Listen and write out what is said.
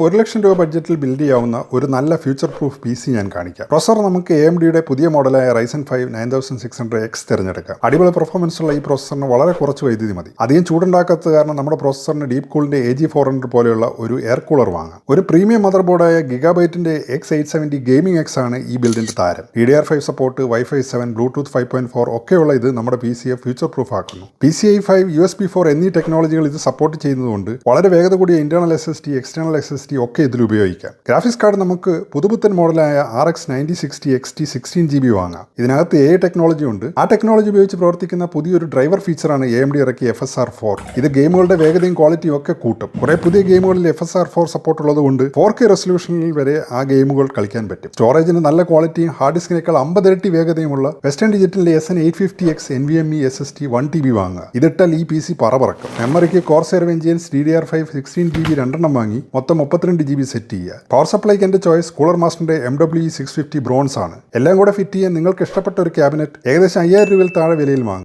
ഒരു ലക്ഷം രൂപ ബഡ്ജറ്റിൽ ബിൽഡ് ചെയ്യാവുന്ന ഒരു നല്ല ഫ്യൂച്ചർ പ്രൂഫ് പി സി ഞാൻ കാണിക്കാം. പ്രൊസർ നമുക്ക് എ എം ഡിയുടെ പുതിയ മോഡലായ Ryzen five nine thousand six hundred X തിരഞ്ഞെടുക്കാം. അടിപൊളി പെർഫോമൻസ് ഉള്ള ഈ പ്രൊസസറിന് വളരെ കുറച്ച് വൈദ്യുതി മതി. അധികം ചൂടുണ്ടാക്കാത്തത് കാരണം നമ്മുടെ പ്രൊസസറിന് ഡീപ് കൂളിന്റെ എ ജി ഫോർ ഹൺഡ്രഡ് പോലെയുള്ള ഒരു എയർ കൂളർ വാങ്ങാം. ഒരു പ്രീമിയം മദർ ബോർഡായ ഗിഗാബൈറ്റിന്റെ X eight seventy gaming X ആണ് ഈ ബിൽഡിന്റെ താരം. D D R five support wifi seven Bluetooth five point four ഒക്കെയുള്ള ഇത് നമ്മുടെ പി സിയെ ഫ്യൂച്ചർ പ്രൂഫ് ആക്കുന്നു. P C I five U S B four എന്നീ ടെക്നോളജികൾ ഇത് സപ്പോർട്ട് ചെയ്യുന്നതുകൊണ്ട് വളരെ വേഗത കൂടിയ internal S S D external S S D ഒക്കെ ഇതിൽ ഉപയോഗിക്കാം. ഗ്രാഫിക്സ് കാർഡ് നമുക്ക് പുതുപുത്തൻ മോഡലായ R X ninety sixty X T sixteen G B വാങ്ങാം. ഇതിനകത്ത് എ ടെക്നോളജി ഉണ്ട്. ആ ടെക്നോളജി ഉപയോഗിച്ച് പ്രവർത്തിക്കുന്ന പുതിയൊരു ഡ്രൈവർ ഫീച്ചറാണ് എ എം ഡി ഇറക്കിയ എഫ് എസ് ആർ ഫോർ ഇത് ഗെയിമുകളുടെ വേഗതയും ക്വാളിറ്റിയും ഒക്കെ കൂട്ടും. കുറെ പുതിയ ഗെയിമുകളിൽ F S R four support ഉള്ളതുകൊണ്ട് ഫോർ കെ റെസൊല്യൂഷനിൽ വരെ ആ ഗെയിമുകൾ കളിക്കാൻ പറ്റും. സ്റ്റോറേജിന് നല്ല ക്വാളിറ്റിയും ഹാർഡ് ഡിസ്കിനേക്കാൾ അമ്പത് ഇരട്ടി വേഗതയുമുള്ള western ഡിജിറ്റലിന്റെ S N eight fifty X N V M E S S D one T B വാങ്ങുക. ഇതിട്ടാൽ ഈ പി സി പറ പറക്കും. മെമ്മറിക്ക് Corsair vengeance D D R five sixteen G B രണ്ടെണ്ണം വാങ്ങി മൊത്തം മുപ്പത്തിരണ്ട് ജി ബി സെറ്റ് ചെയ്യുക. പവർ സപ്ലൈക്ക് എന്റെ choice cooler മാസ്റ്ററിന്റെ M W six fifty bronze ആണ്. എല്ലാം കൂടെ ഫിറ്റ് ചെയ്യാൻ നിങ്ങൾക്ക് ഇഷ്ടപ്പെട്ട ഒരു ക്യാബിനറ്റ് ഏകദേശം അയ്യായിരം രൂപയിൽ താഴെ വിലയിൽ വാങ്ങും.